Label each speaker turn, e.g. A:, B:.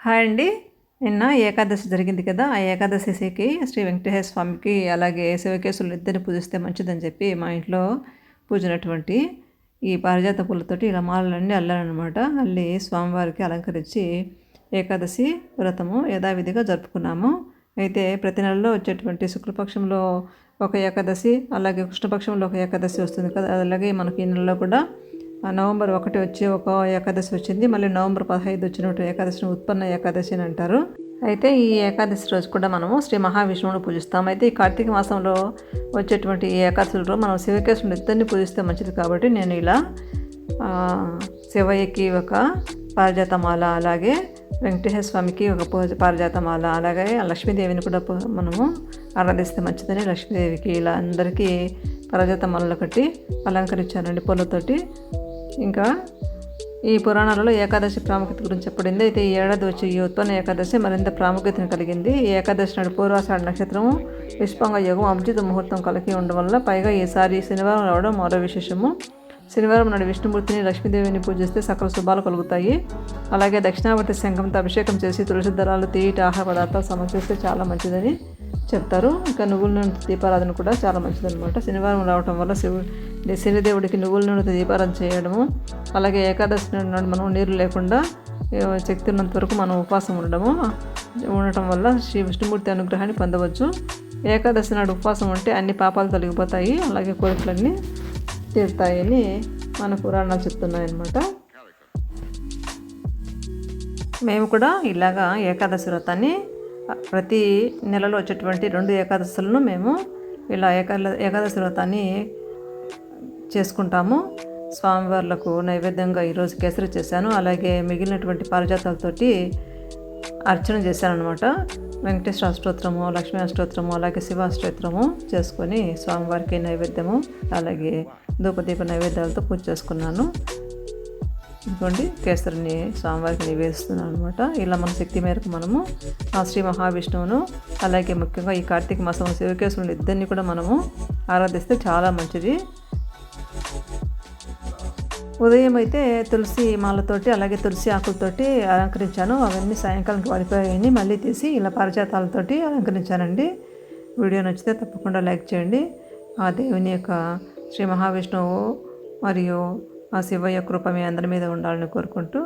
A: Hi అండి. నిన్న ఏకాదశి జరిగింది కదా ఆ ఏకాదశికి శ్రీ వెంకటేశ్వర స్వామికి అలాగే శివకేశులు ఇద్దరిని పూజిస్తే మంచిదని చెప్పి మా ఇంట్లో పూజినటువంటి ఈ పారిజాత పూలతోటి ఇలా మాలలన్నీ అల్లారనమాట అల్లి స్వామివారికి అలంకరించి ఏకాదశి వ్రతము యథావిధిగా జరుపుకున్నాము. అయితే ప్రతి నెలలో వచ్చేటువంటి శుక్లపక్షంలో ఒక ఏకాదశి అలాగే కృష్ణపక్షంలో ఒక ఏకాదశి వస్తుంది కదా అలాగే మనకి ఈ నెలలో కూడా నవంబర్ ఒకటి వచ్చి ఒక ఏకాదశి వచ్చింది. మళ్ళీ నవంబర్ పదహైదు వచ్చినట్టు ఏకాదశిని ఉత్పన్న ఏకాదశి అని అంటారు. అయితే ఈ ఏకాదశి రోజు కూడా మనము శ్రీ మహావిష్ణువుని పూజిస్తాం. అయితే ఈ కార్తీక మాసంలో వచ్చేటువంటి ఈ ఏకాదశిలో మనం శివకేశుని ఇద్దరిని పూజిస్తే మంచిది కాబట్టి నేను ఇలా శివయ్యకి ఒక పారిజాతమాల అలాగే వెంకటేశ్వర స్వామికి ఒక పూజ పారిజాతమాల అలాగే లక్ష్మీదేవిని కూడా మనము ఆరాధిస్తే మంచిదని లక్ష్మీదేవికి ఇలా అందరికీ పారిజాతమాలలు కట్టి అలంకరించానండి పూలతోటి. ఇంకా ఈ పురాణాలలో ఏకాదశి ప్రాముఖ్యత గురించి చెప్పబడింది. అయితే ఈ ఏడాది వచ్చే ఈ ఉత్పన్న ఏకాదశి మరింత ప్రాముఖ్యతను కలిగింది. ఈ ఏకాదశి నాడు పూర్వాషాఢ నక్షత్రము విష్పంగ యోగం అభిజిత ముహూర్తం కలిగి ఉండడం వల్ల పైగా ఈసారి శనివారం రావడం మరో విశేషము. శనివారం నాడు విష్ణుమూర్తిని లక్ష్మీదేవిని పూజిస్తే సకల శుభాలు కలుగుతాయి. అలాగే దక్షిణావర్తి శంఖంతో అభిషేకం చేసి తులసి దళాలు తీయటి ఆహార పదార్థాలు సమర్పిస్తే చాలా మంచిదని చెప్తారు. ఇంకా నువ్వుల నుండి దీపారాధన కూడా చాలా మంచిదన్నమాట. శనివారం రావటం వల్ల శివుడు శనిదేవుడికి నువ్వుల నూనెతో దీపారం చేయడము అలాగే ఏకాదశి నాడు మనం నీరు లేకుండా శక్తి ఉన్నంత వరకు మనం ఉపవాసం ఉండడము ఉండటం వల్ల శ్రీ విష్ణుమూర్తి అనుగ్రహాన్ని పొందవచ్చు. ఏకాదశి నాడు ఉపవాసం ఉంటే అన్ని పాపాలు తొలగిపోతాయి అలాగే కోరికలన్నీ తీరుతాయని మన పురాణాలు చెప్తున్నాయన్నమాట. మేము కూడా ఇలాగా ఏకాదశి వ్రతాన్ని ప్రతి నెలలో వచ్చేటువంటి రెండు ఏకాదశులను మేము ఇలా ఏకా ఏకాదశి వ్రతాన్ని చేసుకుంటాము. స్వామివార్లకు నైవేద్యంగా ఈరోజు కేసరి చేశాను. అలాగే మిగిలినటువంటి పారిజాతాలతోటి అర్చన చేశాను అనమాట వెంకటేశ్వర అష్టోత్తరము లక్ష్మీ అష్టోత్తరము అలాగే శివ అష్టోత్తరము చేసుకొని స్వామివారికి నైవేద్యము అలాగే ధూపదీప నైవేద్యాలతో పూజ చేసుకున్నాను. ఇదిగోండి కేసరిని స్వామివారికి నివేదిస్తున్నాను అనమాట ఇలా మన శక్తి మేరకు మనము ఆ శ్రీ మహావిష్ణువును అలాగే ముఖ్యంగా ఈ కార్తీక మాసం శివకేశ్వరుని ఇద్దరిని కూడా మనము ఆరాధిస్తే చాలా మంచిది. ఉదయం అయితే తులసి మాలతోటి అలాగే తులసి ఆకులతోటి అలంకరించాను. అవన్నీ సాయంకాలంకి పడిపోయాయని మళ్ళీ తీసి ఇలా పారిజాతాలతోటి అలంకరించానండి. వీడియో నచ్చితే తప్పకుండా లైక్ చేయండి. ఆ దేవుని యొక్క శ్రీ మహావిష్ణువు మరియు ఆ శివయ్య కృప మీ అందరి మీద ఉండాలని కోరుకుంటూ